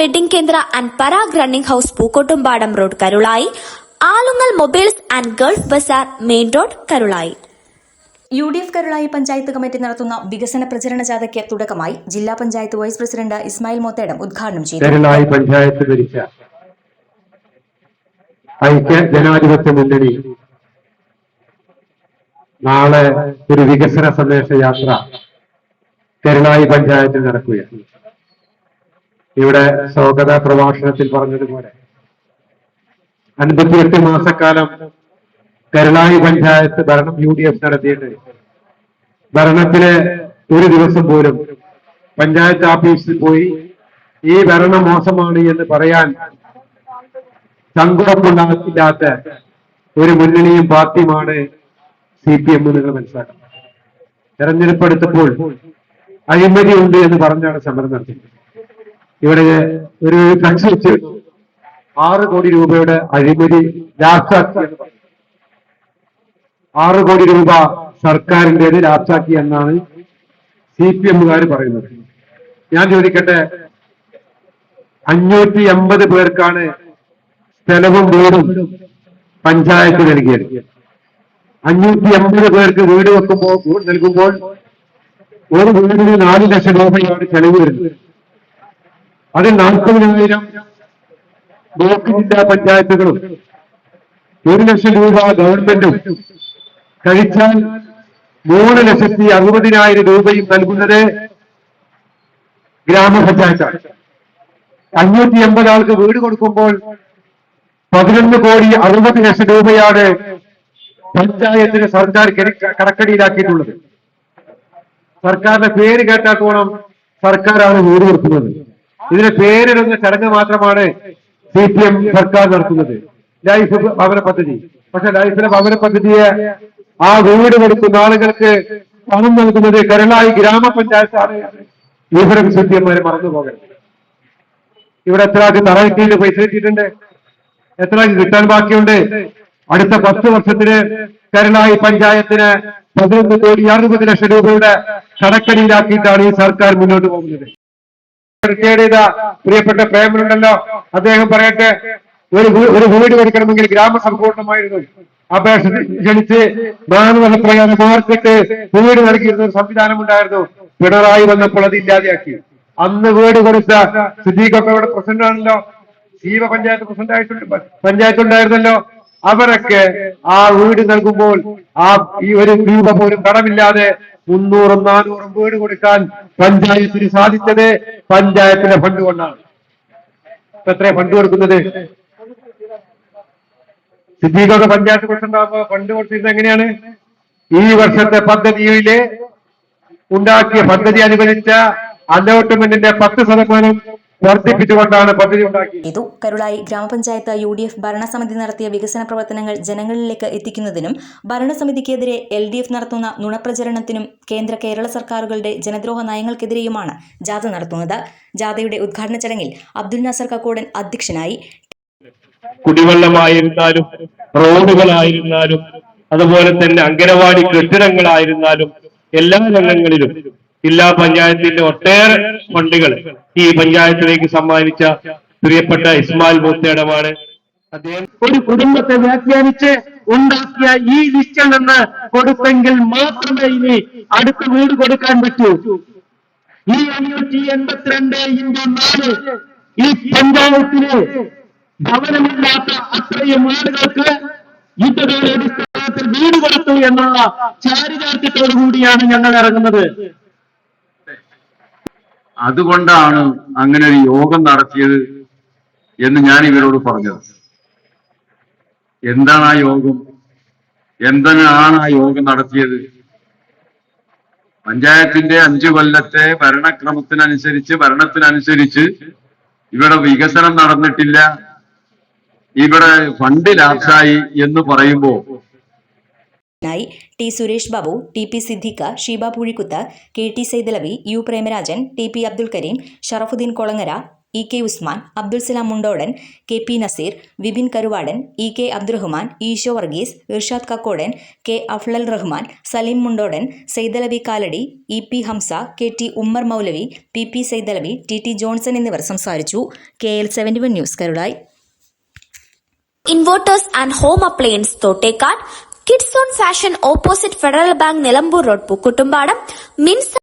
Wedding കേന്ദ്ര and Parag running house Pookkottumpadam road Karulayi. Alungal mobiles and Gulf bazaar main road Karulayi. U D F Karulayi panchayat committee നടത്തുന്ന വികസന പ്രചരണ ജാഥയ്ക്ക് തുടക്കമായി ജില്ലാ panchayat vice president Ismail Mothedam ഉദ്ഘാടനം ചെയ്തു. കരുളായി പഞ്ചായത്ത് ഭരിച്ച ഐക്യ ജനാധിപത്യ മുന്നണി നാളെ ഒരു വികസന സന്ദേശ യാത്ര കരുളായി പഞ്ചായത്തിൽ നടക്കുകയാണ്. ഇവിടെ സ്വാഗത പ്രഭാഷണത്തിൽ പറഞ്ഞതുപോലെ അൻപത്തിയെട്ട് മാസക്കാലം കരുണായി പഞ്ചായത്ത് ഭരണം യു ഡി എഫ് നടത്തിയിട്ട് ഭരണത്തിലെ ഒരു ദിവസം പോലും പഞ്ചായത്ത് ഓഫീസിൽ പോയി ഈ ഭരണം മോശമാണ് എന്ന് പറയാൻ ചങ്കുറപ്പുണ്ടാക്കില്ലാത്ത ഒരു മുന്നണിയും പാർട്ടിയുമാണ് സി പി എം നിങ്ങൾ മനസ്സിലാക്കണം. തെരഞ്ഞെടുപ്പ് എടുത്തപ്പോൾ അഴിമതി ഉണ്ട് എന്ന് പറഞ്ഞാണ് സമരം നടത്തിയത് ഇവിടെ ഒരു കൺസൾട്ട് ആറ് കോടി രൂപയുടെ അഴിമതി ലാപ്സാക്കി. ആറ് കോടി രൂപ സർക്കാരിന്റെത് ലാപ്സാക്കി എന്നാണ് സി പി എമ്മുകാർ പറയുന്നത്. ഞാൻ ചോദിക്കട്ടെ അഞ്ഞൂറ്റി എൺപത് പേർക്കാണ് സ്ഥലവും വീടും പഞ്ചായത്ത് നൽകിയത്. അഞ്ഞൂറ്റി എൺപത് പേർക്ക് വീട് വെക്കുമ്പോൾ നൽകുമ്പോൾ ഒരു വീടിന് നാല് ലക്ഷം രൂപയാണ് ചെലവ് വരുന്നത്. അതിൽ നാൽപ്പതിനായിരം ബ്ലോക്ക് ജില്ലാ പഞ്ചായത്തുകളും ഒരു ലക്ഷം രൂപ ഗവൺമെന്റും കഴിച്ചാൽ മൂന്ന് ലക്ഷത്തി അറുപതിനായിരം രൂപയും നൽകുന്നത് ഗ്രാമപഞ്ചായത്താണ്. അഞ്ഞൂറ്റി എൺപത് ആൾക്ക് വീട് കൊടുക്കുമ്പോൾ പതിനൊന്ന് കോടി അറുപത് ലക്ഷം രൂപയാണ് പഞ്ചായത്തിന് സർക്കാർ കിടക്ക- കടക്കടിയിലാക്കിയിട്ടുള്ളത്. സർക്കാരിന്റെ പേര് കേട്ടാക്കോണം സർക്കാരാണ് വീട് കൊടുക്കുന്നത്. ഇതിന് പേരിടുന്ന ചടങ്ങ് മാത്രമാണ് സി പി എം സർക്കാർ നടത്തുന്നത്. ലൈഫ് ഭവന പദ്ധതി. പക്ഷെ ലൈഫിലെ ഭവന പദ്ധതിയെ ആ വീട് കൊടുക്കുന്ന ആളുകൾക്ക് പണം നൽകുന്നത് കരുളായി ഗ്രാമപഞ്ചായത്താണ്. ഇവരും സി പി എമ്മാരെ മറന്നു പോകരുത് ഇവിടെ എത്ര ആൾക്ക് തറ പൈസ കിട്ടിയിട്ടുണ്ട് എത്ര ആൾക്ക് കിട്ടാൻ ബാക്കിയുണ്ട്. അടുത്ത പത്ത് വർഷത്തിന് കരളായി പഞ്ചായത്തിന് പതിനൊന്ന് കോടി അറുപത് ലക്ഷം രൂപയുടെ കടക്കടിയിലാക്കിയിട്ടാണ് ഈ സർക്കാർ മുന്നോട്ട് പോകുന്നത്. റിട്ടയർഡ് പ്രിയപ്പെട്ട പ്രേമനുണ്ടല്ലോ. അദ്ദേഹം പറയട്ടെ ഒരു ഒരു വീട് കൊടുക്കണമെങ്കിൽ ഗ്രാമസമ്പൂർണമായിരുന്നു അപേക്ഷ ക്ഷണിച്ച് മാനവപ്രകാരം മാർക്കിട്ട് വീട് നൽകിയിരുന്ന ഒരു സംവിധാനം ഉണ്ടായിരുന്നു പിണറായി വന്നപ്പോൾ അത് ഇല്ലാതെയാക്കി. അന്ന് വീട് കൊടുത്ത സിദ്ദീഖൊക്കെ ഇവിടെ പ്രസിഡന്റ് ആണല്ലോ ജീവ പഞ്ചായത്ത് പ്രസിഡന്റ് ആയിട്ടുണ്ട് പഞ്ചായത്ത് ഉണ്ടായിരുന്നല്ലോ അവരൊക്കെ ആ വീട് നൽകുമ്പോൾ ആ ഈ ഒരു രൂപ പോലും കടമില്ലാതെ മുന്നൂറും നാനൂറും വീട് കൊടുക്കാൻ പഞ്ചായത്തിന് സാധിച്ചത് പഞ്ചായത്തിന്റെ ഫണ്ട് കൊണ്ടാണ്. എത്ര ഫണ്ട് കൊടുക്കുന്നത്? സിദ്ദീഖൊക്കെ പഞ്ചായത്ത് കൊടുത്തിട്ടുണ്ടാകുമ്പോ ഫണ്ട് കൊടുത്തിരുന്നത് എങ്ങനെയാണ്? ഈ വർഷത്തെ പദ്ധതിയിൽ ഉണ്ടാക്കിയ പദ്ധതി അനുവദിച്ച അലോട്ട്മെന്റിന്റെ പത്ത് ശതമാനം വർദ്ധിപ്പിച്ചുകൊണ്ടാണ് പദ്ധതി ഉണ്ടാക്കിയത്. ഇതു കരുളായി ഗ്രാമപഞ്ചായത്ത് യു ഡി എഫ് ഭരണസമിതി നടത്തിയ വികസന പ്രവർത്തനങ്ങൾ ജനങ്ങളിലേക്ക് എത്തിക്കുന്നതിനും ഭരണസമിതിക്കെതിരെ എൽ ഡി എഫ് നടത്തുന്ന നുണപ്രചരണത്തിനും കേന്ദ്ര കേരള സർക്കാരുകളുടെ ജനദ്രോഹ നയങ്ങൾക്കെതിരെയുമാണ് ജാഥ നടത്തുന്നത്. ജാഥയുടെ ഉദ്ഘാടന ചടങ്ങിൽ അബ്ദുൽ നാസർ കക്കോടൻ അധ്യക്ഷനായി. കുടിവെള്ളമായിരുന്നാലും റോഡുകളായിരുന്നാലും അതുപോലെ തന്നെ അംഗനവാടി കെട്ടിടങ്ങളായിരുന്നാലും എല്ലാ രംഗങ്ങളിലും ജില്ലാ പഞ്ചായത്തിന്റെ ഒട്ടേറെ ഫണ്ടുകൾ ഈ പഞ്ചായത്തിലേക്ക് സമ്മാനിച്ച പ്രിയപ്പെട്ട ഇസ്മായിൽ മൂത്തേടമാണ് അദ്ദേഹം ഒരു കുടുംബത്തെ വ്യാഖ്യാനിച്ച് ഉണ്ടാക്കിയ ഈ ലിസ്റ്റിൽ നിന്ന് കൊടുത്തെങ്കിൽ മാത്രമേ ഇനി അടുത്ത വീട് കൊടുക്കാൻ പറ്റൂ. ഈ അഞ്ഞൂറ്റി എൺപത്തിരണ്ട് ഇന്ത്യ നാല് ഈ പഞ്ചായത്തിന് ഭവനമില്ലാത്ത അത്രയും ആളുകൾക്ക് അടിസ്ഥാനത്തിൽ വീട് കൊടുത്തു എന്നുള്ള ചാരിതാർത്ഥ്യത്തോടു കൂടിയാണ് ഞങ്ങൾ ഇറങ്ങുന്നത്. അതുകൊണ്ടാണ് അങ്ങനെ ഒരു യോഗം നടത്തിയത് എന്ന് ഞാൻ ഇവരോട് പറഞ്ഞത്. എന്താണ് ആ യോഗം? എന്തിനാണ് ആ യോഗം നടത്തിയത്? പഞ്ചായത്തിന്റെ അഞ്ചു കൊല്ലത്തെ ഭരണക്രമത്തിനനുസരിച്ച് ഭരണത്തിനനുസരിച്ച് ഇവിടെ വികസനം നടന്നിട്ടില്ല. ഇവിടെ ഫണ്ട് ലാപ്സായി എന്ന് പറയുമ്പോ നായി T Suresh Babu T P Siddiqa Sheeba Poozhikkuth K T Saithalavi U Premarajan T P Abdul Kareem Sharafuddin Kolangara E K Usman Abdul Salam Mundodan K P Naseer Vipin Karuvadan E K Abdurahman Eesho Varghese Irshad Kakkodan K Afzal Rahman Saleem Mundodan Saidalavi Kalady E P Hamza K T Ummer Moulavi P P Saidalavi T T Johnson എന്നിവർ സംസാരിച്ചു. K L seventy one news Karulayi. Inverters and home appliance Thottekkad kids on fashion opposite Federal Bank Nilambur road Pookkuttumpadam mince